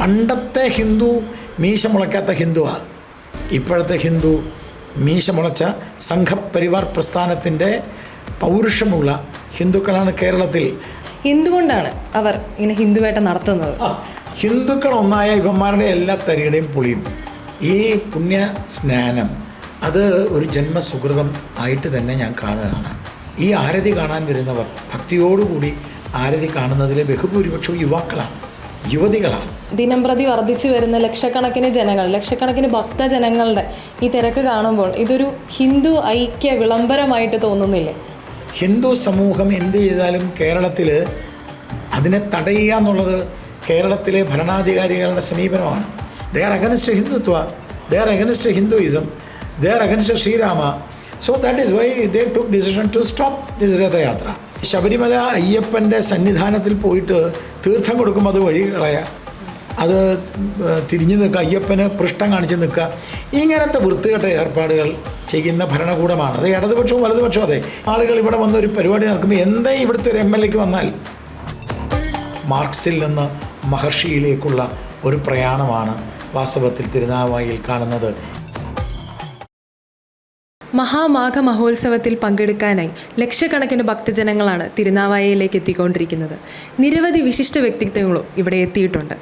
പണ്ടത്തെ ഹിന്ദു മീശ മുളയ്ക്കാത്ത ഹിന്ദുവാണ് ഇപ്പോഴത്തെ ഹിന്ദു മീശ മുളച്ച സംഘപരിവാർ പ്രസ്ഥാനത്തിന്റെ പൗരുഷമുള്ള ഹിന്ദുക്കളാണ് കേരളത്തിൽ. എന്തുകൊണ്ടാണ് അവർ ഇങ്ങനെ ഹിന്ദുവേട്ട നടത്തുന്നത്? ഹിന്ദുക്കൾ ഒന്നായ ഇവന്മാരുടെ എല്ലാ തരികടയും പുളിയും. ഈ പുണ്യ സ്നാനം അത് ഒരു ജന്മസുഹൃതം ആയിട്ട് തന്നെ ഞാൻ കാണുകയാണ്. ഈ ആരതി കാണാൻ വരുന്നവർ ഭക്തിയോടുകൂടി ആരതി കാണുന്നതിലെ ബഹുഭൂരിപക്ഷവും യുവാക്കളാണ്. യുവതികളാണ്. ദിനംപ്രതി വർദ്ധിച്ചു വരുന്ന ലക്ഷക്കണക്കിന് ജനങ്ങൾ ലക്ഷക്കണക്കിന് ഭക്തജനങ്ങളുടെ ഈ തിരക്ക് കാണുമ്പോൾ ഇതൊരു ഹിന്ദു ഐക്യ വിളംബരമായിട്ട് തോന്നുന്നില്ലേ? ഹിന്ദു സമൂഹം എന്ത് ചെയ്താലും കേരളത്തിൽ അതിനെ തടയുക എന്നുള്ളത് കേരളത്തിലെ ഭരണാധികാരികളുടെ സമീപനമാണ്. They are against Hindutva they are against Hinduism they are against Sri Rama so that is why they took decision to stop this Rath Yatra Sabarimala അയ്യപ്പന്റെ സന്നിധാനത്തിൽ പോയിട്ട് തീർത്ഥം കൊടുക്കുമ്പോൾ അത് വഴി കളയുക അത് തിരിഞ്ഞു നിൽക്കുക അയ്യപ്പന് പൃഷ്ഠം കാണിച്ച് നിൽക്കുക. ഇങ്ങനത്തെ വൃത്തികെട്ട ഏർപ്പാടുകൾ ചെയ്യുന്ന ഭരണകൂടമാണ്. അത് ഇടതുപക്ഷവും വലതുപക്ഷവും അതെ. ആളുകൾ ഇവിടെ വന്ന് ഒരു പരിപാടി നടക്കുമ്പോൾ എന്തേ ഇവിടുത്തെ ഒരു എം എൽ എക്ക് വന്നാൽ? മാർക്സിൽ നിന്ന് മഹർഷിയിലേക്കുള്ള ഒരു പ്രയാണമാണ് വാസ്തവത്തിൽ തിരുനാവായിൽ കാണുന്നത്. മഹാമാഘ മഹോത്സവത്തിൽ പങ്കെടുക്കാനായി ലക്ഷക്കണക്കിന് ഭക്തജനങ്ങളാണ് തിരുനാവായയിലേക്ക് എത്തിക്കൊണ്ടിരിക്കുന്നത്. നിരവധി വിശിഷ്ട വ്യക്തിത്വങ്ങളും ഇവിടെ എത്തിയിട്ടുണ്ട്.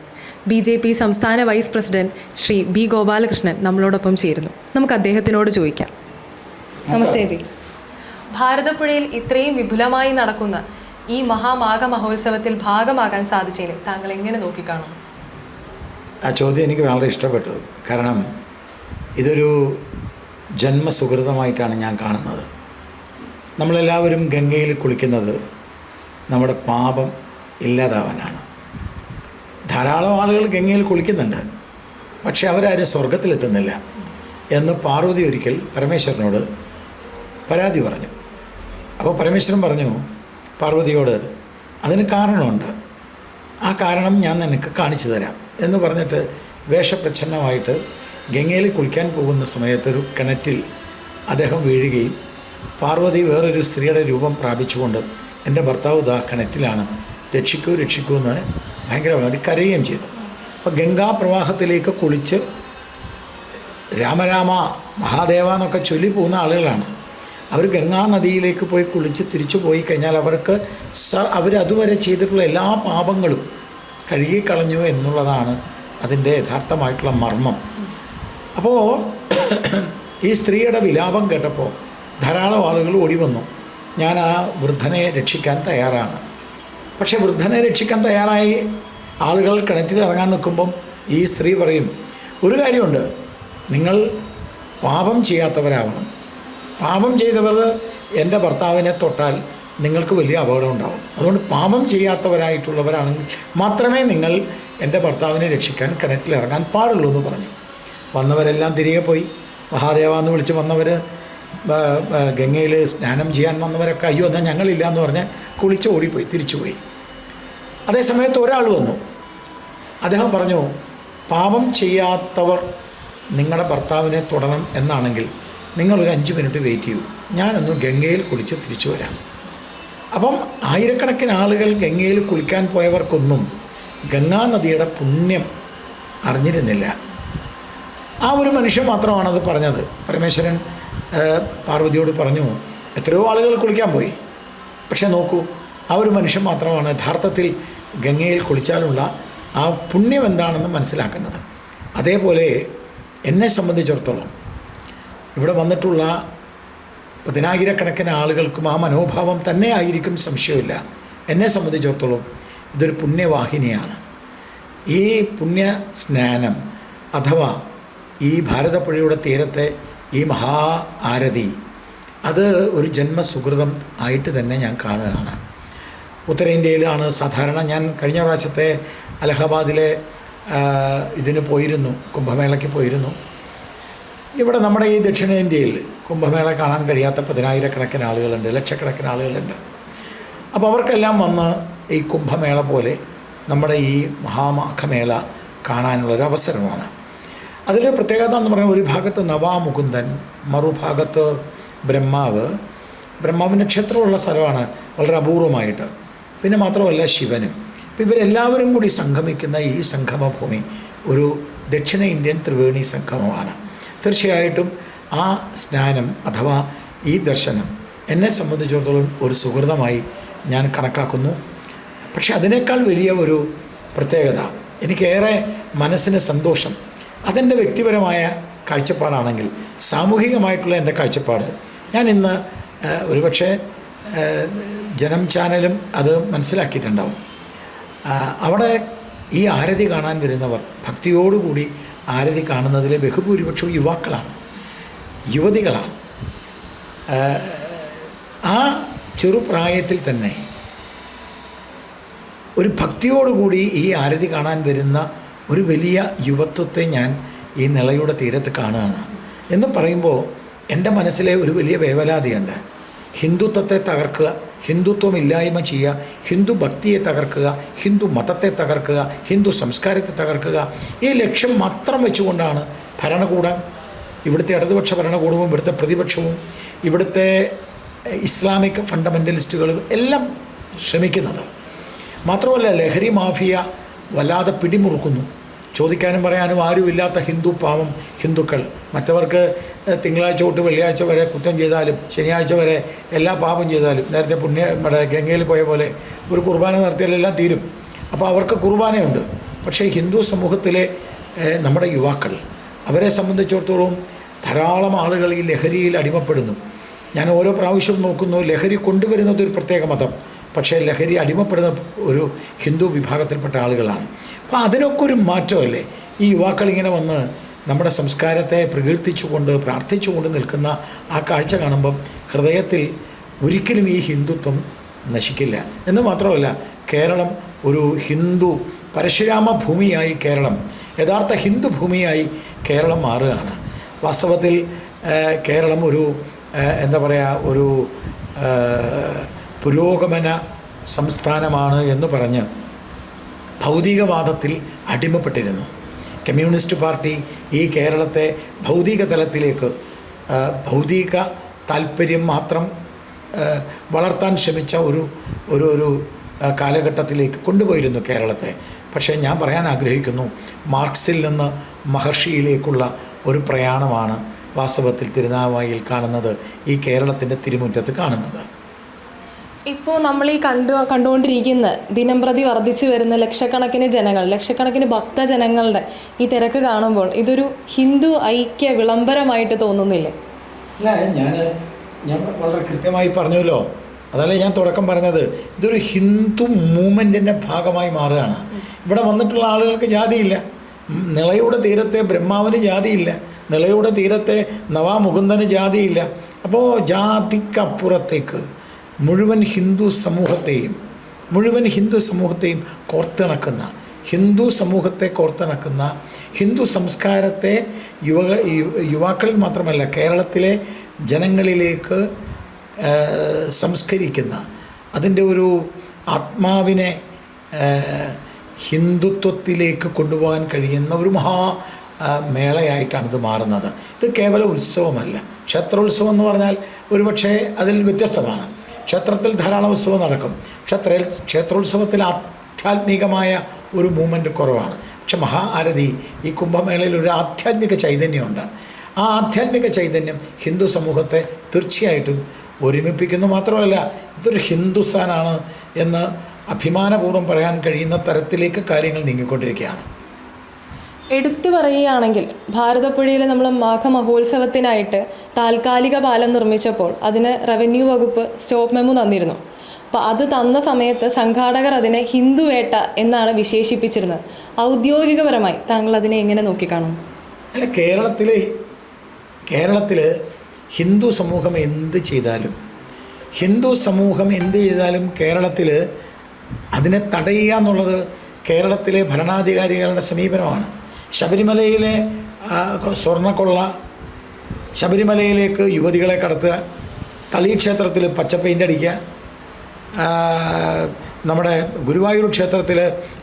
ബി ജെ പി സംസ്ഥാന vice president Shri B Gopalakrishnan നമ്മളോടൊപ്പം ചേരുന്നു. നമുക്ക് അദ്ദേഹത്തിനോട് ചോദിക്കാം. നമസ്തേ ജി. ഭാരതപ്പുഴയിൽ ഇത്രയും വിപുലമായി നടക്കുന്ന ഈ മഹാമാഘ മഹോത്സവത്തിൽ ഭാഗമാകാൻ സാധിച്ചതിന് താങ്കൾ എങ്ങനെ നോക്കിക്കാണും? ആ ചോദ്യം എനിക്ക് വളരെ ഇഷ്ടപ്പെട്ടു. കാരണം ഇതൊരു ജന്മസുഹൃതമായിട്ടാണ് ഞാൻ കാണുന്നത്. നമ്മളെല്ലാവരും ഗംഗയിൽ കുളിക്കുന്നത് നമ്മുടെ പാപം ഇല്ലാതാവാനാണ്. ധാരാളം ആളുകൾ ഗംഗയിൽ കുളിക്കുന്നുണ്ട്. പക്ഷെ അവരാരും സ്വർഗത്തിലെത്തുന്നില്ല എന്ന് പാർവതി ഒരിക്കൽ പരമേശ്വരനോട് പരാതി പറഞ്ഞു. അപ്പോൾ പരമേശ്വരൻ പറഞ്ഞു പാർവതിയോട് അതിന് കാരണമുണ്ട്. ആ കാരണം ഞാൻ നിനക്ക് കാണിച്ചു തരാം എന്ന് പറഞ്ഞിട്ട് വേഷപ്രച്ഛന്നമായിട്ട് ഗംഗയിൽ കുളിക്കാൻ പോകുന്ന സമയത്തൊരു കിണറ്റിൽ അദ്ദേഹം വീഴുകയും പാർവതി വേറൊരു സ്ത്രീയുടെ രൂപം പ്രാപിച്ചുകൊണ്ട് എന്റെ ഭർത്താവ് ഇതാ കിണറ്റിലാണ്. രക്ഷിക്കൂ രക്ഷിക്കൂ എന്ന് ഭയങ്കരമായിട്ട് കരയുകയും ചെയ്തു. അപ്പോൾ ഗംഗാ പ്രവാഹത്തിലേക്ക് കുളിച്ച് രാമരാമ മഹാദേവ എന്നൊക്കെ ചൊല്ലി പോകുന്ന ആളുകളാണ്. അവർ ഗംഗാ നദിയിലേക്ക് പോയി കുളിച്ച് തിരിച്ചു പോയി കഴിഞ്ഞാൽ അവർക്ക് സ അവരതുവരെ ചെയ്തിട്ടുള്ള എല്ലാ പാപങ്ങളും കഴുകിക്കളഞ്ഞു എന്നുള്ളതാണ് അതിന്റെ യഥാർത്ഥമായിട്ടുള്ള മർമ്മം. അപ്പോൾ ഈ സ്ത്രീയുടെ വിലാപം കേട്ടപ്പോൾ ധാരാളം ആളുകൾ ഓടി വന്നു. ഞാൻ ആ വൃദ്ധനെ രക്ഷിക്കാൻ തയ്യാറാണ്. പക്ഷേ വൃദ്ധനെ രക്ഷിക്കാൻ തയ്യാറായി ആളുകൾ കിണറ്റിൽ ഇറങ്ങാൻ നിൽക്കുമ്പം ഈ സ്ത്രീ പറയും ഒരു കാര്യമുണ്ട്. നിങ്ങൾ പാപം ചെയ്യാത്തവരാവണം. പാപം ചെയ്തവർ എന്റെ ഭർത്താവിനെ തൊട്ടാൽ നിങ്ങൾക്ക് വലിയ അപകടം ഉണ്ടാവും. അതുകൊണ്ട് പാപം ചെയ്യാത്തവരായിട്ടുള്ളവരാണെങ്കിൽ മാത്രമേ നിങ്ങൾ എന്റെ ഭർത്താവിനെ രക്ഷിക്കാൻ കിണറ്റിൽ ഇറങ്ങാൻ പാടുള്ളൂ എന്ന് പറഞ്ഞു. വന്നവരെല്ലാം തിരികെ പോയി. മഹാദേവ എന്ന് വിളിച്ച് വന്നവർ ഗംഗയിൽ സ്നാനം ചെയ്യാൻ വന്നവരൊക്കെ അയ്യോ എന്നാൽ ഞങ്ങളില്ല എന്ന് പറഞ്ഞ് കുളിച്ച് ഓടിപ്പോയി തിരിച്ചുപോയി. അതേസമയത്ത് ഒരാൾ വന്നു. അദ്ദേഹം പറഞ്ഞു പാപം ചെയ്യാത്തവർ നിങ്ങളുടെ ഭർത്താവിനെ തുടരണം എന്നാണെങ്കിൽ നിങ്ങളൊരു അഞ്ച് മിനിറ്റ് വെയിറ്റ് ചെയ്യൂ. ഞാനൊന്ന് ഗംഗയിൽ കുളിച്ച് തിരിച്ചു വരാം. അപ്പം ആയിരക്കണക്കിന് ആളുകൾ ഗംഗയിൽ കുളിക്കാൻ പോയവർക്കൊന്നും ഗംഗാനദിയുടെ പുണ്യം അറിഞ്ഞിരുന്നില്ല. ആ ഒരു മനുഷ്യൻ അത് പറഞ്ഞത്. പരമേശ്വരൻ പാർവതിയോട് പറഞ്ഞു എത്രയോ ആളുകൾ കുളിക്കാൻ പോയി. പക്ഷേ നോക്കൂ ആ ഒരു മനുഷ്യൻ മാത്രമാണ് യഥാർത്ഥത്തിൽ ഗംഗയിൽ കുളിച്ചാലുള്ള ആ പുണ്യം എന്താണെന്ന് മനസ്സിലാക്കുന്നത്. അതേപോലെ എന്നെ സംബന്ധിച്ചിടത്തോളം ഇവിടെ വന്നിട്ടുള്ള പതിനായിരക്കണക്കിന് ആളുകൾക്കും ആ മനോഭാവം തന്നെ ആയിരിക്കും സംശയമില്ല. എന്നെ സംബന്ധിച്ചിടത്തോളം ഇതൊരു പുണ്യവാഹിനിയാണ്. ഈ പുണ്യ സ്നാനം അഥവാ ഈ ഭാരതപ്പുഴയുടെ തീരത്തെ ഈ മഹാ ആരതി അത് ഒരു ജന്മസുഹൃതം ആയിട്ട് തന്നെ ഞാൻ കാണുകയാണ്. ഉത്തരേന്ത്യയിലാണ് സാധാരണ ഞാൻ കഴിഞ്ഞ പ്രാവശ്യത്തെ അലഹബാദിലെ ഇതിന് പോയിരുന്നു കുംഭമേളയ്ക്ക് പോയിരുന്നു. ഇവിടെ നമ്മുടെ ഈ ദക്ഷിണേന്ത്യയിൽ കുംഭമേള കാണാൻ കഴിയാത്ത പതിനായിരക്കണക്കിന് ആളുകളുണ്ട് ലക്ഷക്കണക്കിന് ആളുകളുണ്ട്. അപ്പോൾ അവർക്കെല്ലാം വന്ന് ഈ കുംഭമേള പോലെ നമ്മുടെ ഈ മഹാമാഘമേള കാണാനുള്ളൊരു അതിലൊരു പ്രത്യേകത എന്ന് പറഞ്ഞാൽ ഒരു ഭാഗത്ത് നവാമുകുന്ദൻ മറുഭാഗത്ത് ബ്രഹ്മാവ്. ബ്രഹ്മാവിന്റെ ക്ഷേത്രമുള്ള സ്ഥലമാണ് വളരെ അപൂർവമായിട്ട്. പിന്നെ മാത്രമല്ല ശിവനും. അപ്പം ഇവരെല്ലാവരും കൂടി സംഗമിക്കുന്ന ഈ സംഗമഭൂമി ഒരു ദക്ഷിണ ഇന്ത്യൻ ത്രിവേണി സംഗമമാണ്. തീർച്ചയായിട്ടും ആ സ്നാനം അഥവാ ഈ ദർശനം എന്നെ സംബന്ധിച്ചിടത്തോളം ഒരു സുഹൃതമായി ഞാൻ കണക്കാക്കുന്നു. പക്ഷേ അതിനേക്കാൾ വലിയ ഒരു പ്രത്യേകത എനിക്കേറെ മനസ്സിന് സന്തോഷം അതെന്റെ വ്യക്തിപരമായ കാഴ്ചപ്പാടാണെങ്കിൽ സാമൂഹികമായിട്ടുള്ള എന്റെ കാഴ്ചപ്പാട്. ഞാൻ ഇന്ന് ഒരുപക്ഷെ ജനം ചാനലും അത് മനസ്സിലാക്കിയിട്ടുണ്ടാവും. അവിടെ ഈ ആരതി കാണാൻ വരുന്നവർ ഭക്തിയോടുകൂടി ആരതി കാണുന്നതിലെ ബഹുഭൂരിപക്ഷവും യുവാക്കളാണ് യുവതികളാണ്. ആ ചെറുപ്രായത്തിൽ തന്നെ ഒരു ഭക്തിയോടുകൂടി ഈ ആരതി കാണാൻ വരുന്ന ഒരു വലിയ യുവത്വത്തെ ഞാൻ ഈ നിളയുടെ തീരത്ത് കാണുകയാണ്. എന്ന് പറയുമ്പോൾ എന്റെ മനസ്സിലെ ഒരു വലിയ വേവലാതിയുണ്ട്. ഹിന്ദുത്വത്തെ തകർക്കുക ഹിന്ദുത്വം ഇല്ലായ്മ ചെയ്യുക ഹിന്ദു ഭക്തിയെ തകർക്കുക ഹിന്ദു മതത്തെ തകർക്കുക ഹിന്ദു സംസ്കാരത്തെ തകർക്കുക ഈ ലക്ഷ്യം മാത്രം വെച്ചുകൊണ്ടാണ് ഭരണകൂടം ഇവിടുത്തെ ഇടതുപക്ഷ ഭരണകൂടവും ഇവിടുത്തെ പ്രതിപക്ഷവും ഇവിടുത്തെ ഇസ്ലാമിക് ഫണ്ടമെന്റലിസ്റ്റുകളും എല്ലാം ശ്രമിക്കുന്നത്. മാത്രമല്ല ലഹരി മാഫിയ വല്ലാതെ പിടിമുറുക്കുന്നു. ചോദിക്കാനും പറയാനും ആരുമില്ലാത്ത ഹിന്ദു പാവം ഹിന്ദുക്കൾ. മറ്റവർക്ക് തിങ്കളാഴ്ച തൊട്ട് വെള്ളിയാഴ്ച വരെ കുറ്റം ചെയ്താലും ശനിയാഴ്ച വരെ എല്ലാ പാപം ചെയ്താലും നേരത്തെ പുണ്യ നമ്മുടെ ഗംഗയിൽ പോയ പോലെ ഒരു കുർബാന നടത്തിയാലെല്ലാം തീരും. അപ്പോൾ അവർക്ക് കുർബാനയുണ്ട്. പക്ഷേ ഹിന്ദു സമൂഹത്തിലെ നമ്മുടെ യുവാക്കൾ അവരെ സംബന്ധിച്ചിടത്തോളം ധാരാളം ആളുകൾ ഈ ലഹരിയിൽ അടിമപ്പെടുന്നു. ഞാൻ ഓരോ പ്രാവശ്യവും നോക്കുന്നു ലഹരി കൊണ്ടുവരുന്നത് ഒരു പ്രത്യേക മതം. പക്ഷേ ലഹരി അടിമപ്പെടുന്ന ഒരു ഹിന്ദു വിഭാഗത്തിൽപ്പെട്ട ആളുകളാണ്. അപ്പോൾ അതിനൊക്കെ ഒരു മാറ്റമല്ലേ? ഈ യുവാക്കളിങ്ങനെ വന്ന് നമ്മുടെ സംസ്കാരത്തെ പ്രകീർത്തിച്ചുകൊണ്ട് പ്രാർത്ഥിച്ചുകൊണ്ട് നിൽക്കുന്ന ആ കാഴ്ച കാണുമ്പം ഹൃദയത്തിൽ ഒരിക്കലും ഈ ഹിന്ദുത്വം നശിക്കില്ല. എന്ന് മാത്രമല്ല കേരളം ഒരു ഹിന്ദു പരശുരാമ ഭൂമിയായി കേരളം യഥാർത്ഥ ഹിന്ദു ഭൂമിയായി കേരളം മാറുകയാണ്. വാസ്തവത്തിൽ കേരളം ഒരു എന്താ പറയുക ഒരു പുരോഗമന സംസ്ഥാനമാണ് എന്ന് പറഞ്ഞ് ഭൗതികവാദത്തിൽ അടിമപ്പെട്ടിരുന്നു. കമ്മ്യൂണിസ്റ്റ് പാർട്ടി ഈ കേരളത്തെ ഭൗതിക തലത്തിലേക്ക് ഭൗതിക താല്പര്യം മാത്രം വളർത്താൻ ശ്രമിച്ച ഒരു ഒരു ഒരു കാലഘട്ടത്തിലേക്ക് കൊണ്ടുപോയിരുന്നു കേരളത്തെ. പക്ഷേ ഞാൻ പറയാൻ ആഗ്രഹിക്കുന്നു മാർക്സിൽ നിന്ന് മഹർഷിയിലേക്കുള്ള ഒരു പ്രയാണമാണ് വാസ്തവത്തിൽ തിരുനാവായിൽ കാണുന്നത് ഈ കേരളത്തിന്റെ തിരുമുറ്റത്ത് കാണുന്നത്. ഇപ്പോൾ നമ്മൾ ഈ കണ്ടു കണ്ടുകൊണ്ടിരിക്കുന്ന ദിനംപ്രതി വർദ്ധിച്ചു വരുന്ന ലക്ഷക്കണക്കിന് ജനങ്ങൾ ലക്ഷക്കണക്കിന് ഭക്തജനങ്ങളുടെ ഈ തിരക്ക് കാണുമ്പോൾ ഇതൊരു ഹിന്ദു ഐക്യ വിളംബരമായിട്ട് തോന്നുന്നില്ലേ? അല്ല ഞാൻ ഞാൻ വളരെ കൃത്യമായി പറഞ്ഞല്ലോ. അതല്ല ഞാൻ തുടക്കം പറഞ്ഞത്. ഇതൊരു ഹിന്ദു മൂവ്മെന്റിന്റെ ഭാഗമായി മാറുകയാണ്. ഇവിടെ വന്നിട്ടുള്ള ആളുകൾക്ക് ജാതിയില്ല. നിളയുടെ തീരത്തെ ബ്രഹ്മാവിന് ജാതിയില്ല. നിളയുടെ തീരത്തെ നവാമുകുന്ദന് ജാതിയില്ല. അപ്പോൾ ജാതിക്കപ്പുറത്തേക്ക് മുഴുവൻ ഹിന്ദു സമൂഹത്തെയും മുഴുവൻ ഹിന്ദു സമൂഹത്തെയും കോർത്തിണക്കുന്ന ഹിന്ദു സമൂഹത്തെ കോർത്തിണക്കുന്ന ഹിന്ദു സംസ്കാരത്തെ യുവ യുവാക്കളിൽ മാത്രമല്ല കേരളത്തിലെ ജനങ്ങളിലേക്ക് സംസ്കരിക്കുന്ന അതിന്റെ ഒരു ആത്മാവിനെ ഹിന്ദുത്വത്തിലേക്ക് കൊണ്ടുപോകാൻ കഴിയുന്ന ഒരു മഹാ മേളയായിട്ടാണ് ഇത് മാറുന്നത്. ഇത് കേവല ഉത്സവമല്ല. ക്ഷേത്രോത്സവം എന്ന് പറഞ്ഞാൽ ഒരുപക്ഷെ അതിൽ വ്യത്യസ്തമാണ്. ക്ഷേത്രത്തിൽ ധാരാളം ഉത്സവം നടക്കും. ക്ഷേത്ര ക്ഷേത്രോത്സവത്തിൽ ആധ്യാത്മികമായ ഒരു മൂവ്മെന്റ് കുറവാണ്. പക്ഷെ മഹാ ആരതി ഈ കുംഭമേളയിൽ ഒരു ആധ്യാത്മിക ചൈതന്യമുണ്ട്. ആ ആധ്യാത്മിക ചൈതന്യം ഹിന്ദു സമൂഹത്തെ തീർച്ചയായിട്ടും ഒരുമിപ്പിക്കുന്നു മാത്രമല്ല ഇതൊരു ഹിന്ദുസ്ഥാനാണ് എന്ന് അഭിമാനപൂർവം പറയാൻ കഴിയുന്ന തരത്തിലേക്ക് കാര്യങ്ങൾ നീങ്ങിക്കൊണ്ടിരിക്കുകയാണ്. എടുത്തു പറയുകയാണെങ്കിൽ ഭാരതപ്പുഴയിൽ നമ്മൾ മാഘമഹോത്സവത്തിനായിട്ട് താൽക്കാലിക പാലം നിർമ്മിച്ചപ്പോൾ അതിന് റവന്യൂ വകുപ്പ് സ്റ്റോപ്പ് മെമ്മു തന്നിരുന്നു. അപ്പോൾ അത് തന്ന സമയത്ത് സംഘാടകർ അതിനെ ഹിന്ദുവേട്ട എന്നാണ് വിശേഷിപ്പിച്ചിരുന്നത്. ഔദ്യോഗികപരമായി താങ്കൾ അതിനെ എങ്ങനെ നോക്കിക്കാണും? അല്ല കേരളത്തിൽ കേരളത്തിൽ ഹിന്ദു സമൂഹം എന്ത് ചെയ്താലും ഹിന്ദു സമൂഹം എന്ത് ചെയ്താലും കേരളത്തിൽ അതിനെ തടയുക എന്നുള്ളത് കേരളത്തിലെ ഭരണാധികാരികളുടെ സമീപനമാണ്. ശബരിമലയിലെ സ്വർണക്കൊള്ള ശബരിമലയിലേക്ക് യുവതികളെ കടത്തുക തളി ക്ഷേത്രത്തിൽ പച്ച പെയിന്റ് അടിക്കുക നമ്മുടെ ഗുരുവായൂർ ക്ഷേത്രത്തിൽ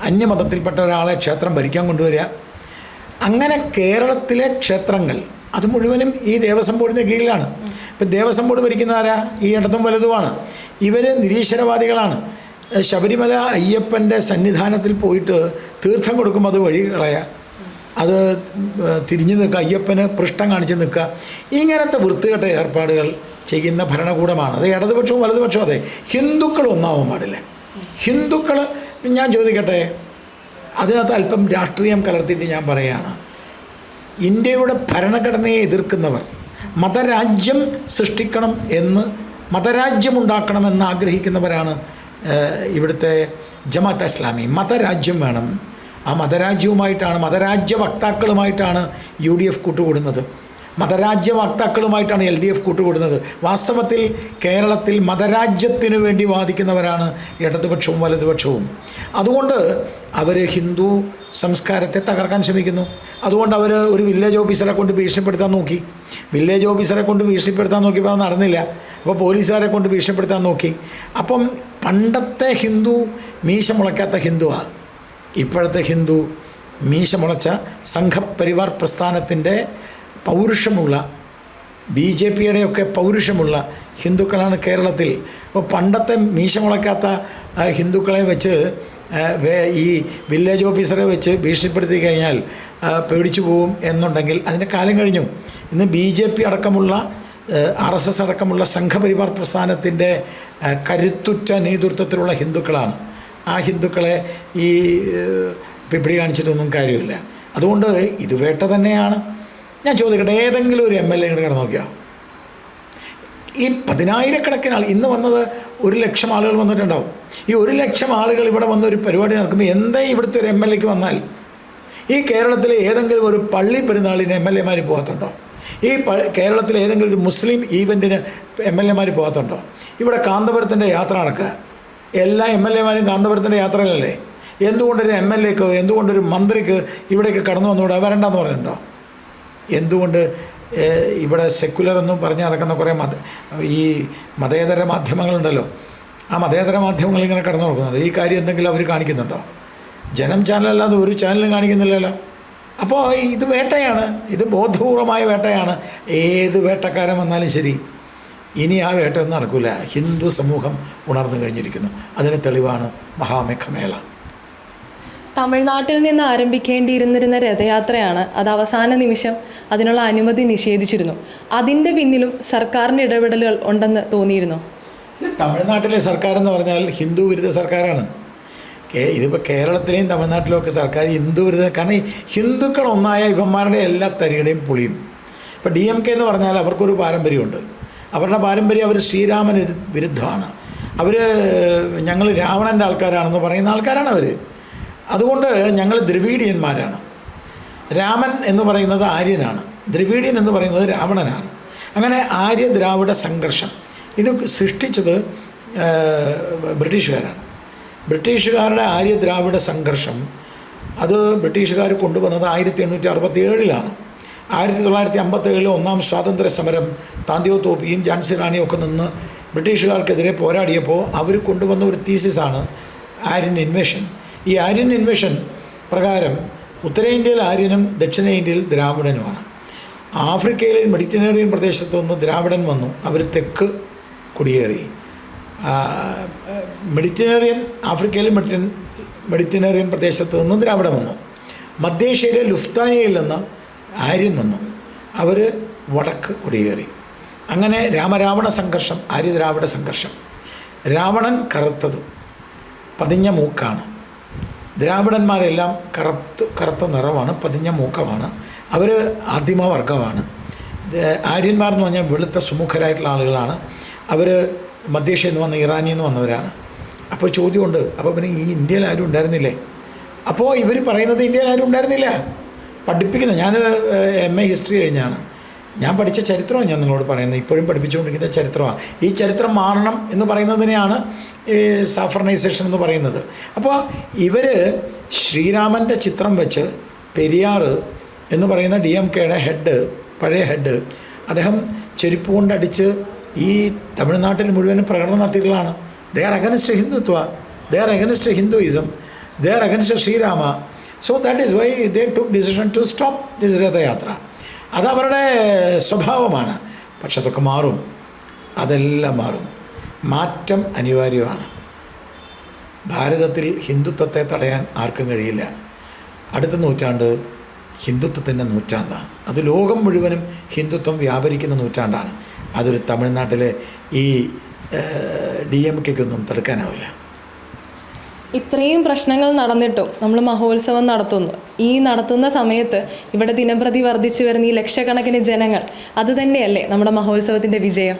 അന്യമതത്തിൽപ്പെട്ട ഒരാളെ ക്ഷേത്രം ഭരിക്കാൻ കൊണ്ടുവരിക. അങ്ങനെ കേരളത്തിലെ ക്ഷേത്രങ്ങൾ അത് മുഴുവനും ഈ ദേവസ്വം ബോർഡിന്റെ കീഴിലാണ്. ഇപ്പം ദേവസ്വം ബോർഡ് ഭരിക്കുന്ന ആരാ? ഈ ഇടതും വലതുമാണ്. ഇവർ നിരീശ്വരവാദികളാണ്. ശബരിമല അയ്യപ്പന്റെ സന്നിധാനത്തിൽ പോയിട്ട് തീർത്ഥം കൊടുക്കുമ്പോൾ അത് വഴി കളയുക അത് തിരിഞ്ഞു നിൽക്കുക അയ്യപ്പന് പൃഷ്ഠം കാണിച്ച് നിൽക്കുക. ഇങ്ങനത്തെ വൃത്തികെട്ട ഏർപ്പാടുകൾ ചെയ്യുന്ന ഭരണകൂടമാണ്. അത് ഇടതുപക്ഷവും വലതുപക്ഷവും അതെ. ഹിന്ദുക്കൾ ഒന്നാവാൻ പാടില്ല? ഹിന്ദുക്കൾ ഞാൻ ചോദിക്കട്ടെ അതിനകത്ത് അല്പം രാഷ്ട്രീയം കലർത്തിയിട്ട് ഞാൻ പറയുകയാണ്. ഇന്ത്യയുടെ ഭരണഘടനയെ എതിർക്കുന്നവർ മതരാജ്യം സൃഷ്ടിക്കണം എന്ന് മതരാജ്യമുണ്ടാക്കണമെന്ന് ആഗ്രഹിക്കുന്നവരാണ് ഏഹ്, ഇവിടുത്തെ ജമാഅത്ത് ഇസ്ലാമി. മതരാജ്യം വേണം. ആ മതരാജ്യവുമായിട്ടാണ് മതരാജ്യ വക്താക്കളുമായിട്ടാണ് യു ഡി എഫ് കൂട്ടുകൂടുന്നത്. മതരാജ്യ വക്താക്കളുമായിട്ടാണ് എൽ ഡി എഫ് കൂട്ടുകൂടുന്നത്. വാസ്തവത്തിൽ കേരളത്തിൽ മതരാജ്യത്തിനു വേണ്ടി വാദിക്കുന്നവരാണ് ഇടതുപക്ഷവും വലതുപക്ഷവും. അതുകൊണ്ട് അവർ ഹിന്ദു സംസ്കാരത്തെ തകർക്കാൻ ശ്രമിക്കുന്നു. അതുകൊണ്ട് അവർ ഒരു വില്ലേജ് ഓഫീസറെ കൊണ്ട് ഭീഷണിപ്പെടുത്താൻ നോക്കി. വില്ലേജ് ഓഫീസറെ കൊണ്ട് ഭീഷണിപ്പെടുത്താൻ നോക്കിയപ്പോൾ അത് നടന്നില്ല. അപ്പോൾ പോലീസുകാരെ കൊണ്ട് ഭീഷണിപ്പെടുത്താൻ നോക്കി. അപ്പം പണ്ടത്തെ ഹിന്ദു മീശ മുളയ്ക്കാത്ത ഹിന്ദുവാണ് ഇപ്പോഴത്തെ ഹിന്ദു മീശ മുളച്ച സംഘപരിവാർ പ്രസ്ഥാനത്തിന്റെ പൗരുഷമുള്ള ബി ജെ പിയുടെയൊക്കെ പൗരുഷമുള്ള ഹിന്ദുക്കളാണ് കേരളത്തിൽ. അപ്പോൾ പണ്ടത്തെ മീശ മുളയ്ക്കാത്ത ആ, ഹിന്ദുക്കളെ വെച്ച് ഈ വില്ലേജ് ഓഫീസറെ വെച്ച് ഭീഷണിപ്പെടുത്തി കഴിഞ്ഞാൽ പേടിച്ചു പോകും എന്നുണ്ടെങ്കിൽ അതിന്റെ കാലം കഴിഞ്ഞു. ഇന്ന് ബി ജെ പി അടക്കമുള്ള ആർ എസ് എസ് അടക്കമുള്ള സംഘപരിവാർ പ്രസ്ഥാനത്തിന്റെ കരുത്തുറ്റ നേതൃത്വത്തിലുള്ള ഹിന്ദുക്കളാണ്. ആ ഹിന്ദുക്കളെ ഈ പിപിടി കാണിച്ചിട്ടൊന്നും കാര്യമില്ല. അതുകൊണ്ട് ഇത് വേട്ട തന്നെയാണ്. ഞാൻ ചോദിക്കട്ടെ ഏതെങ്കിലും ഒരു എം എൽ എ കിടന്ന് നോക്കിയോ? ഈ പതിനായിരക്കണക്കിന് ആൾ ഇന്ന് വന്നത് ഒരു ലക്ഷം ആളുകൾ വന്നിട്ടുണ്ടാവും. ഈ ഒരു ലക്ഷം ആളുകൾ ഇവിടെ വന്ന ഒരു പരിപാടി നടക്കുമ്പോൾ എന്തേ ഇവിടുത്തെ ഒരു എം എൽ എക്ക് വന്നാൽ? ഈ കേരളത്തിലെ ഏതെങ്കിലും ഒരു പള്ളി പെരുന്നാളിന് എം എൽ എമാർ പോകത്തുണ്ടോ? ഈ കേരളത്തിലെ ഏതെങ്കിലും ഒരു മുസ്ലിം ഈവന്റിന് എം എൽ എമാർ പോകത്തുണ്ടോ? ഇവിടെ കാന്തപുരത്തിന്റെ യാത്ര നടക്കുക. എല്ലാ എം എൽ എമാരും കാന്തപുരത്തിന്റെ യാത്രയിലല്ലേ? എന്തുകൊണ്ടൊരു എം എൽ എക്ക് എന്തുകൊണ്ടൊരു മന്ത്രിക്ക് ഇവിടേക്ക് കടന്നു വന്നുകൂടെ വരണ്ടെന്ന് പറഞ്ഞിട്ടുണ്ടോ? എന്തുകൊണ്ട് ഇവിടെ സെക്കുലർ എന്നും പറഞ്ഞ് നടക്കുന്ന കുറേ മത ഈ മതേതര മാധ്യമങ്ങളുണ്ടല്ലോ. ആ മതേതര മാധ്യമങ്ങൾ ഇങ്ങനെ കടന്നു കൊടുക്കുന്നുണ്ട് ഈ കാര്യം എന്തെങ്കിലും അവർ കാണിക്കുന്നുണ്ടോ? ജനം ചാനലല്ലാതെ ഒരു ചാനലും കാണിക്കുന്നില്ലല്ലോ. അപ്പോൾ ഇത് വേട്ടയാണ്. ഇത് ബോധപൂർവമായ വേട്ടയാണ്. ഏത് വേട്ടക്കാരൻ വന്നാലും ശരി. ഇനി ആ വേട്ടയൊന്നും നടക്കില്ല ഹിന്ദു സമൂഹം ഉണർന്നു കഴിഞ്ഞിരിക്കുന്നു. അതിന് തെളിവാണ് മഹാമേഘമേള. തമിഴ്നാട്ടിൽ നിന്ന് ആരംഭിക്കേണ്ടിയിരുന്നിരുന്ന രഥയാത്രയാണ് അത് അവസാന നിമിഷം അതിനുള്ള അനുമതി നിഷേധിച്ചിരുന്നു. അതിന്റെ പിന്നിലും സർക്കാരിന്റെ ഇടപെടലുകൾ ഉണ്ടെന്ന് തോന്നിയിരുന്നു. തമിഴ്നാട്ടിലെ സർക്കാർ എന്ന് പറഞ്ഞാൽ ഹിന്ദു വിരുദ്ധ സർക്കാരാണ്. ഇതിപ്പോൾ കേരളത്തിലെയും തമിഴ്നാട്ടിലും ഒക്കെ സർക്കാർ ഹിന്ദു വിരുദ്ധ കാരണം ഹിന്ദുക്കൾ ഒന്നായ ഇവന്മാരുടെ എല്ലാ തരികടയും പൊളിയും. ഇപ്പോൾ ഡി എം കെ എന്ന് പറഞ്ഞാൽ അവർക്കൊരു പാരമ്പര്യമുണ്ട്. അവരുടെ പാരമ്പര്യം അവർ ശ്രീരാമന് വിരു- വിരുദ്ധമാണ്. അവർ ഞങ്ങൾ രാവണന്റെ ആൾക്കാരാണെന്ന് പറയുന്ന ആൾക്കാരാണ് അവർ അതുകൊണ്ട് ഞങ്ങൾ ദ്രവീഡിയന്മാരാണ്. രാമൻ എന്ന് പറയുന്നത് ആര്യനാണ്. ദ്രവീഡിയൻ എന്ന് പറയുന്നത് രാവണനാണ്. അങ്ങനെ ആര്യ ദ്രാവിഡ സംഘർഷം. ഇത് സൃഷ്ടിച്ചത് ബ്രിട്ടീഷുകാരാണ്. ബ്രിട്ടീഷുകാരുടെ ആര്യ ദ്രാവിഡ സംഘർഷം അത് ബ്രിട്ടീഷുകാർ കൊണ്ടുവന്നത് ആയിരത്തി എണ്ണൂറ്റി അറുപത്തി ഏഴിലാണ് ആയിരത്തി തൊള്ളായിരത്തി അമ്പത്തേഴിലെ ഒന്നാം സ്വാതന്ത്ര്യ സമരം താന്തിയോ തോപ്പിയും ജാൻസി റാണിയും ഒക്കെ നിന്ന് ബ്രിട്ടീഷുകാർക്കെതിരെ പോരാടിയപ്പോൾ അവർ കൊണ്ടുവന്ന ഒരു തീസിസാണ് ആര്യൻ ഇൻവേഷൻ. ഈ ആര്യൻ ഇൻവേഷൻ പ്രകാരം ഉത്തരേന്ത്യയിൽ ആര്യനും ദക്ഷിണേന്ത്യയിൽ ദ്രാവിഡനുമാണ്. ആഫ്രിക്കയിലെ മെഡിറ്ററേനിയൻ പ്രദേശത്ത് നിന്ന് ദ്രാവിഡൻ വന്നു. അവർ തെക്ക് കുടിയേറി. മെഡിറ്ററേനിയൻ ആഫ്രിക്കയിലെ മെഡിറ്റൻ മെഡിറ്ററേനിയൻ പ്രദേശത്ത് നിന്ന് ദ്രാവിഡൻ വന്നു. മധ്യേഷ്യയിലെ ലുഫ്താനിയയിൽ നിന്ന് ആര്യൻ വന്നു. അവർ വടക്ക് കുടിയേറി. അങ്ങനെ രാമരാവണ സംഘർഷം ആര്യദ്രാവിഡ സംഘർഷം. രാവണൻ കറുത്തത് പതിഞ്ഞ മൂക്കാണ്. ദ്രാവിഡന്മാരെല്ലാം കറുത്ത് കറുത്ത നിറമാണ് പതിഞ്ഞ മൂക്കമാണ്. അവർ ആദിമവർഗമാണ് ആര്യന്മാർ എന്ന് പറഞ്ഞാൽ വെളുത്ത സുമുഖരായിട്ടുള്ള ആളുകളാണ്. അവർ മധ്യേഷ്യയിൽ നിന്ന് വന്ന ഇറാനിൽ നിന്ന് വന്നവരാണ്. അപ്പോൾ ചോദ്യമുണ്ട് അപ്പോൾ പിന്നെ ഈ ഇന്ത്യയിൽ ആരും ഉണ്ടായിരുന്നില്ലേ? അപ്പോൾ ഇവർ പറയുന്നത് ഇന്ത്യയിൽ ആരും ഉണ്ടായിരുന്നില്ല. പഠിപ്പിക്കുന്നത് ഞാൻ എം എ ഹിസ്റ്ററി കഴിഞ്ഞാണ്. ഞാൻ പഠിച്ച ചരിത്രമാണ് ഞാൻ നിങ്ങളോട് പറയുന്നത്. ഇപ്പോഴും പഠിപ്പിച്ചുകൊണ്ടിരിക്കുന്ന ചരിത്രമാണ്. ഈ ചരിത്രം മാറണം എന്ന് പറയുന്നതിനെയാണ് ഈ സാഫർണൈസേഷൻ എന്ന് പറയുന്നത്. അപ്പോൾ ഇവർ ശ്രീരാമന്റെ ചിത്രം വെച്ച് പെരിയാർ എന്ന് പറയുന്ന ഡി എം കെയുടെ ഹെഡ് പഴയ ഹെഡ് അദ്ദേഹം ചെരുപ്പ് കൊണ്ടടിച്ച് ഈ തമിഴ്നാട്ടിൽ മുഴുവനും പ്രകടനം നടത്തിയിട്ടുള്ളതാണ്. They are against Hindutva they are against Hinduism they are against Sri Rama. So that is why they took decision to stop this Rath Yatra അത് അവരുടെ സ്വഭാവമാണ്. പക്ഷെ അതൊക്കെ മാറും. അതെല്ലാം മാറും. മാറ്റം അനിവാര്യമാണ്. ഭാരതത്തിൽ ഹിന്ദുത്വത്തെ തടയാൻ ആർക്കും കഴിയില്ല. അടുത്ത നൂറ്റാണ്ട് ഹിന്ദുത്വത്തിന്റെ നൂറ്റാണ്ടാണ്. അത് ലോകം മുഴുവനും ഹിന്ദുത്വം വ്യാപരിക്കുന്ന നൂറ്റാണ്ടാണ്. അതൊരു തമിഴ്നാട്ടിലെ ഈ ഡി എം കെക്കൊന്നും തടുക്കാനാവില്ല. ഇത്രയും പ്രശ്നങ്ങൾ നടന്നിട്ടും നമ്മൾ മഹോത്സവം നടത്തുന്നു. ഈ നടത്തുന്ന സമയത്ത് ഇവിടെ ദിനംപ്രതി വർദ്ധിച്ചു വരുന്ന ഈ ലക്ഷക്കണക്കിന് ജനങ്ങൾ അത് തന്നെയല്ലേ നമ്മുടെ മഹോത്സവത്തിന്റെ വിജയം?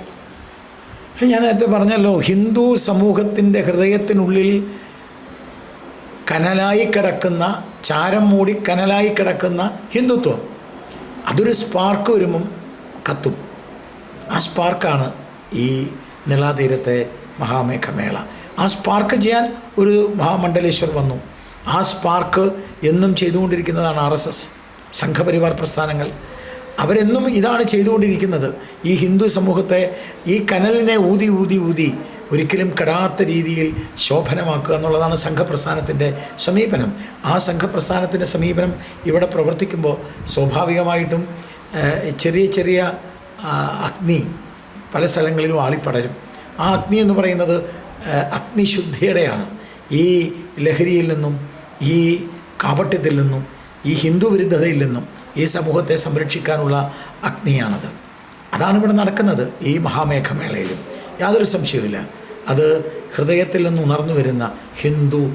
ഞാൻ നേരത്തെ പറഞ്ഞല്ലോ ഹിന്ദു സമൂഹത്തിന്റെ ഹൃദയത്തിനുള്ളിൽ കനലായി കിടക്കുന്ന ചാരം മൂടി കനലായി കിടക്കുന്ന ഹിന്ദുത്വം അതൊരു സ്പാർക്ക് വരുമ്പം കത്തും. ആ സ്പാർക്കാണ് ഈ നിളാതീരത്തെ മഹാമേഘമേള. ആ സ്പാർക്ക് ചെയ്യാൻ ഒരു മഹാമണ്ഡലേശ്വർ വന്നു. ആ സ്പാർക്ക് എന്നും ചെയ്തുകൊണ്ടിരിക്കുന്നതാണ് ആർ എസ് എസ് സംഘപരിവാർ പ്രസ്ഥാനങ്ങൾ. അവരെന്നും ഇതാണ് ചെയ്തുകൊണ്ടിരിക്കുന്നത്. ഈ ഹിന്ദു സമൂഹത്തെ ഈ കനലിനെ ഊതി ഊതി ഊതി ഒരിക്കലും കെടാത്ത രീതിയിൽ ശോഭനമാക്കുക എന്നുള്ളതാണ് സംഘപ്രസ്ഥാനത്തിന്റെ സമീപനം. ആ സംഘപ്രസ്ഥാനത്തിന്റെ സമീപനം ഇവിടെ പ്രവർത്തിക്കുമ്പോൾ സ്വാഭാവികമായിട്ടും ചെറിയ ചെറിയ അഗ്നി പല സ്ഥലങ്ങളിലും ആളിപ്പടരും. ആ അഗ്നി എന്ന് പറയുന്നത് അഗ്നിശുദ്ധിയുടെയാണ്. ഈ ലഹരിയിൽ നിന്നും ഈ കാപട്യത്തിൽ നിന്നും ഈ ഹിന്ദു വിരുദ്ധതയിൽ നിന്നും ഈ സമൂഹത്തെ സംരക്ഷിക്കാനുള്ള അഗ്നിയാണത്. അതാണ് ഇവിടെ നടക്കുന്നത് ഈ മഹാമേഘമേളയിലും. യാതൊരു സംശയവുമില്ല. അത് ഹൃദയത്തിൽ നിന്ന് ഉണർന്നു വരുന്ന ഹിന്ദു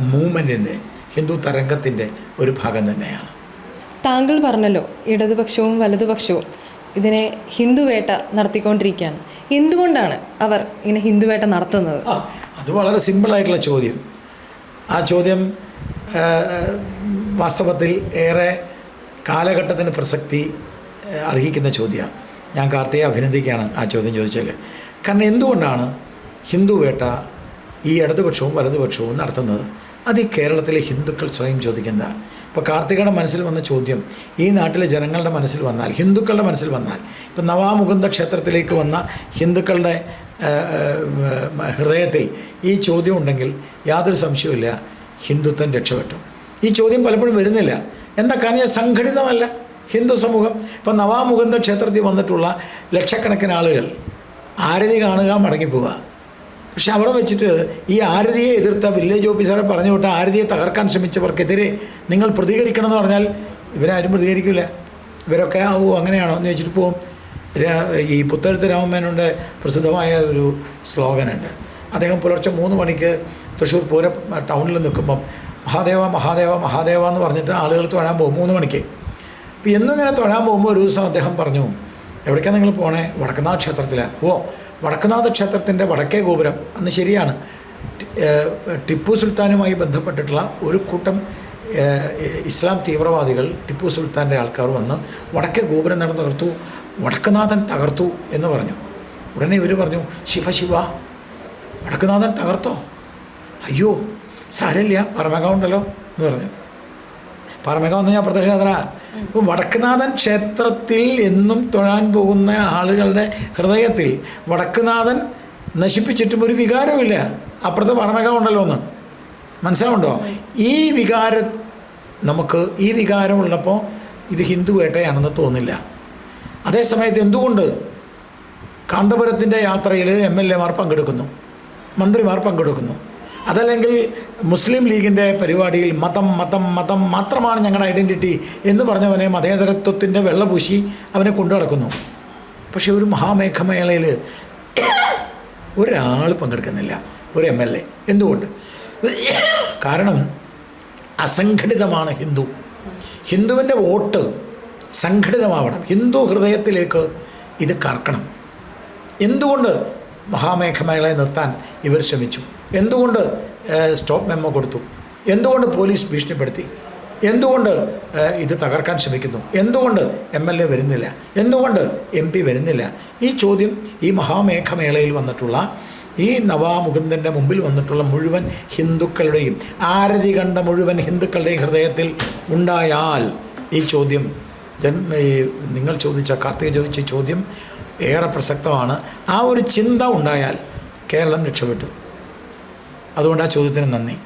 മൂവ്മെന്റിന്റെ ഹിന്ദു തരംഗത്തിന്റെ ഒരു ഭാഗം തന്നെയാണ്. താങ്കൾ പറഞ്ഞല്ലോ ഇടതുപക്ഷവും വലതുപക്ഷവും ഇതിനെ ഹിന്ദുവേട്ട നടത്തിക്കൊണ്ടിരിക്കുകയാണ്. എന്തുകൊണ്ടാണ് അവർ ഇങ്ങനെ ഹിന്ദുവേട്ട നടത്തുന്നത്? അത് വളരെ സിമ്പിളായിട്ടുള്ള ചോദ്യം. ആ ചോദ്യം വാസ്തവത്തിൽ ഏറെ കാലഘട്ടത്തിന് പ്രസക്തി അർഹിക്കുന്ന ചോദ്യമാണ്. ഞാൻ കാർത്തിയെ അഭിനന്ദിക്കുകയാണ് ആ ചോദ്യം ചോദിച്ചാൽ കാരണം എന്തുകൊണ്ടാണ് ഹിന്ദുവേട്ട ഈ ഇടതുപക്ഷവും വലതുപക്ഷവും നടത്തുന്നത്? അത് ഈ കേരളത്തിലെ ഹിന്ദുക്കൾ സ്വയം ചോദിക്കുന്ന ഇപ്പോൾ കാർത്തികയുടെ മനസ്സിൽ വന്ന ചോദ്യം ഈ നാട്ടിലെ ജനങ്ങളുടെ മനസ്സിൽ വന്നാൽ ഹിന്ദുക്കളുടെ മനസ്സിൽ വന്നാൽ ഇപ്പം നവാമുകുന്ദ ക്ഷേത്രത്തിലേക്ക് വന്ന ഹിന്ദുക്കളുടെ ഹൃദയത്തിൽ ഈ ചോദ്യം ഉണ്ടെങ്കിൽ യാതൊരു സംശയവുമില്ല ഹിന്ദുത്വം രക്ഷപ്പെട്ടു. ഈ ചോദ്യം പലപ്പോഴും വരുന്നില്ല. എന്താ കാരണം സംഘടിതമല്ല ഹിന്ദു സമൂഹം. ഇപ്പം നവാമുകുന്ദ ക്ഷേത്രത്തിൽ വന്നിട്ടുള്ള ലക്ഷക്കണക്കിന് ആളുകൾ ആരതി കാണുക മടങ്ങിപ്പോവുക. പക്ഷെ അവിടെ വെച്ചിട്ട് ഈ ആരതിയെ എതിർത്ത വില്ലേജ് ഓഫീസറെ പറഞ്ഞു വിട്ട ആരതിയെ തകർക്കാൻ ശ്രമിച്ചവർക്കെതിരെ നിങ്ങൾ പ്രതികരിക്കണം എന്ന് പറഞ്ഞാൽ ഇവരാരും പ്രതികരിക്കില്ല. ഇവരൊക്കെ ഓ അങ്ങനെയാണോ? എന്ന് വെച്ചിട്ട് പോവും. ഈ പുത്തഴുത്ത് രാമമേനോന്റെ പ്രസിദ്ധമായ ഒരു സ്ലോഗനുണ്ട്. അദ്ദേഹം പുലർച്ചെ മൂന്ന് മണിക്ക് തൃശ്ശൂർ പൂര ടൗണിൽ നിൽക്കുമ്പം മഹാദേവ മഹാദേവ മഹാദേവ എന്ന് പറഞ്ഞിട്ട് ആളുകൾ തൊഴാൻ പോകും മൂന്ന് മണിക്ക്. അപ്പോൾ എന്നിങ്ങനെ തൊഴാൻ പോകുമ്പോൾ ഒരു ദിവസം അദ്ദേഹം പറഞ്ഞു എവിടേക്കാണ് നിങ്ങൾ പോണേ? വടക്കനാഥ് ക്ഷേത്രത്തിലാണ് ഓ വടക്കനാഥ ക്ഷേത്രത്തിന്റെ വടക്കേ ഗോപുരം അന്ന് ശരിയാണ്. ടിപ്പു സുൽത്താനുമായി ബന്ധപ്പെട്ടിട്ടുള്ള ഒരു കൂട്ടം ഇസ്ലാം തീവ്രവാദികൾ ടിപ്പു സുൽത്താന്റെ ആൾക്കാർ വന്ന് വടക്കേ ഗോപുരം നട തകർത്തു വടക്കുനാഥൻ തകർത്തു എന്ന് പറഞ്ഞു. ഉടനെ ഇവർ പറഞ്ഞു ശിവ ശിവ വടക്കനാഥൻ തകർത്തോ? അയ്യോ സാരമില്ല പറമകൗണ്ടല്ലോ എന്ന് പറഞ്ഞു. പാറമേക്ക വന്നു ഞാൻ പ്രത്യക്ഷനാഥന ഇപ്പം വടക്കുനാഥൻ ക്ഷേത്രത്തിൽ എന്നും തൊഴാൻ പോകുന്ന ആളുകളുടെ ഹൃദയത്തിൽ വടക്കുനാഥൻ നശിപ്പിച്ചിട്ടും ഒരു വികാരവുമില്ല. അപ്പുറത്ത് പാറമേക്ക ഉണ്ടല്ലോ ഒന്ന് മനസ്സിലാവുണ്ടോ ഈ വികാര നമുക്ക് ഈ വികാരമുള്ളപ്പോൾ ഇത് ഹിന്ദു വേട്ടയാണെന്ന് തോന്നില്ല. അതേസമയത്ത് എന്തുകൊണ്ട് കാന്തപുരത്തിന്റെ യാത്രയിൽ എം എൽ എമാർ പങ്കെടുക്കുന്നു? മന്ത്രിമാർ പങ്കെടുക്കുന്നു? അതല്ലെങ്കിൽ മുസ്ലിം ലീഗിന്റെ പരിപാടിയിൽ മതം മതം മതം മാത്രമാണ് ഞങ്ങളുടെ ഐഡന്റിറ്റി എന്ന് പറഞ്ഞവനെ മതേതരത്വത്തിന്റെ വെള്ളപൂശി അവനെ കൊണ്ടു നടക്കുന്നു. പക്ഷേ ഒരു മഹാമേഘമേളയിൽ ഒരാൾ പങ്കെടുക്കുന്നില്ല ഒരു എം എൽ എ. എന്തുകൊണ്ട്? കാരണം അസംഘടിതമാണ് ഹിന്ദു. ഹിന്ദുവിന്റെ വോട്ട് സംഘടിതമാവണം. ഹിന്ദു ഹൃദയത്തിലേക്ക് ഇത് കറക്കണം. എന്തുകൊണ്ട്? മഹാമേഘമേളയെ നിർത്താൻ ഇവർ ശ്രമിച്ചു. എന്തുകൊണ്ട് സ്റ്റോപ്പ് മെമ്മോ കൊടുത്തു? എന്തുകൊണ്ട് പോലീസ് ഭീഷണിപ്പെടുത്തി? എന്തുകൊണ്ട് ഇത് തകർക്കാൻ ശ്രമിക്കുന്നു? എന്തുകൊണ്ട് എം എൽ എ വരുന്നില്ല? എന്തുകൊണ്ട് എം പി വരുന്നില്ല? ഈ ചോദ്യം ഈ മഹാമേഘമേളയിൽ വന്നിട്ടുള്ള ഈ നവാമുകുന്ദന്റെ മുമ്പിൽ വന്നിട്ടുള്ള മുഴുവൻ ഹിന്ദുക്കളുടെയും ആരതി കണ്ട മുഴുവൻ ഹിന്ദുക്കളുടെയും ഹൃദയത്തിൽ ഉണ്ടായാൽ ഈ ചോദ്യം ജന്മ നിങ്ങൾ ചോദിച്ച കാർത്തിക ചോദിച്ച ചോദ്യം ഏറെ പ്രസക്തമാണ്. ആ ഒരു ചിന്ത ഉണ്ടായാൽ കേരളം രക്ഷപ്പെട്ടു. അതുകൊണ്ട് ആ ചോദ്യത്തിന് നന്ദി.